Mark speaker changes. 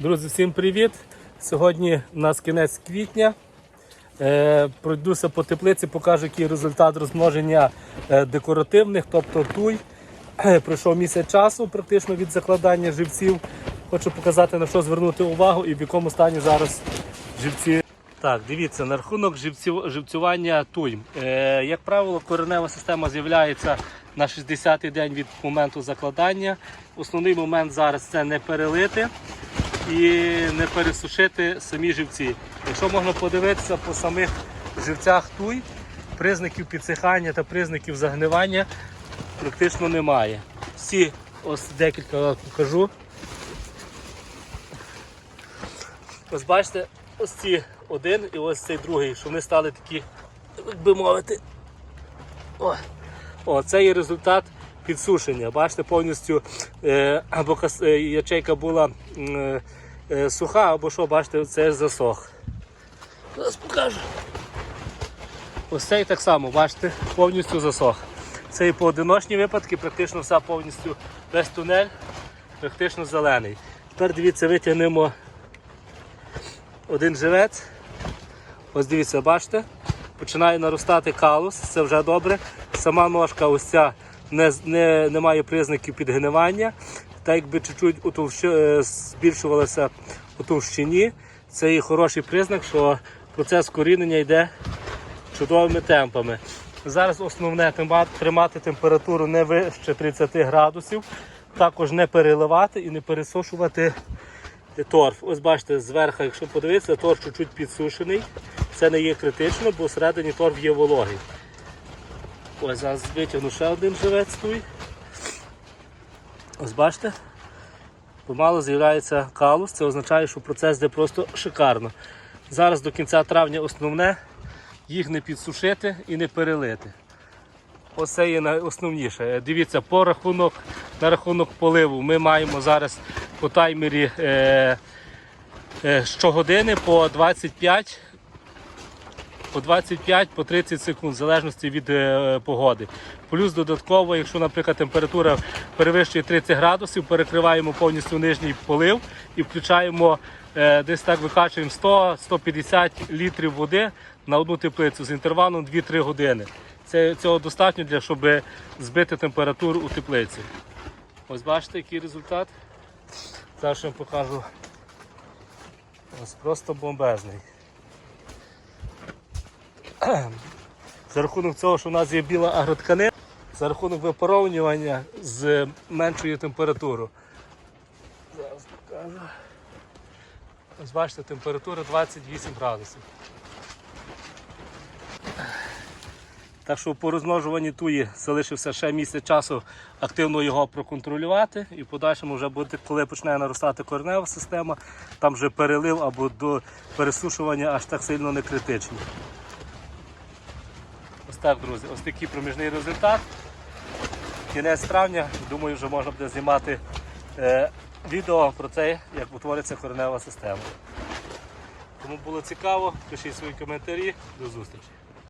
Speaker 1: Друзі, всім привіт! Сьогодні у нас кінець квітня. Е, пройдуся по теплиці, покажу, який результат розмноження е, декоративних, тобто туй. Е, Пройшов місяць часу практично від закладання живців. Хочу показати на що звернути увагу і в якому стані зараз живці. Так, дивіться, на рахунок живцювання туй. Е, як правило, коренева система з'являється на 60-й день від моменту закладання. Основний момент зараз це не перелити і не пересушити самі живці. Якщо можна подивитися по самих живцях туй, признаків підсихання та признаків загнивання практично немає. Всі, ось декілька покажу. Ось бачите, ось ці один і ось цей другий, що вони стали такі, як би мовити. О, о, це є результат підсушення. Бачите, повністю е, або е, ячейка була е, суха, або що, бачите, це засох. Зараз покажу. Ось цей так само, бачите, повністю засох. Це і поодиночні випадки, практично вся повністю весь тунель, практично зелений. Тепер дивіться, витягнемо один живець. Ось дивіться, бачите, починає наростати калус, це вже добре. Сама ножка ось ця не, не, не має признаків підгнивання. Так якби чуть-чуть е, збільшувалося у товщині. Це і хороший признак, що процес корінення йде чудовими темпами. Зараз основне тримати температуру не вище 30 градусів, також не переливати і не пересушувати торф. Ось бачите, зверху, якщо подивитися, торф чуть-чуть підсушений. Це не є критично, бо всередині торф є вологий. Ось зараз витягну ще один живець туй. Ось бачите, помало з'являється калус, це означає, що процес йде просто шикарно. Зараз до кінця травня основне їх не підсушити і не перелити. Оце є найосновніше. Е, Дивіться, по рахунок, на рахунок поливу ми маємо зараз по таймері е, е, щогодини по 25 по 25 по 30 секунд, в залежності від е, погоди. Плюс додатково, якщо, наприклад, температура перевищує 30 градусів, перекриваємо повністю нижній полив і включаємо е, десь так викачуємо 100-150 літрів води на одну теплицю з інтервалом 2-3 години. Це, цього достатньо для щоб збити температуру у теплиці. Ось бачите, який результат. Зараз я вам покажу. Ось просто бомбезний. За рахунок цього, що в нас є біла агротканина, за рахунок випаровування зменшує температуру. Зараз покажу. Ось бачите, температура 28 градусів. Так що по розмножуванні туї залишився ще місяць часу активно його проконтролювати і в подальшому вже буде, коли почне наростати коренева система, там вже перелив або до пересушування аж так сильно не критичні. Так, друзі, ось такий проміжний результат. Кінець травня, думаю, вже можна буде знімати е, відео про те, як утвориться коренева система. Кому було цікаво, пишіть свої коментарі. До зустрічі.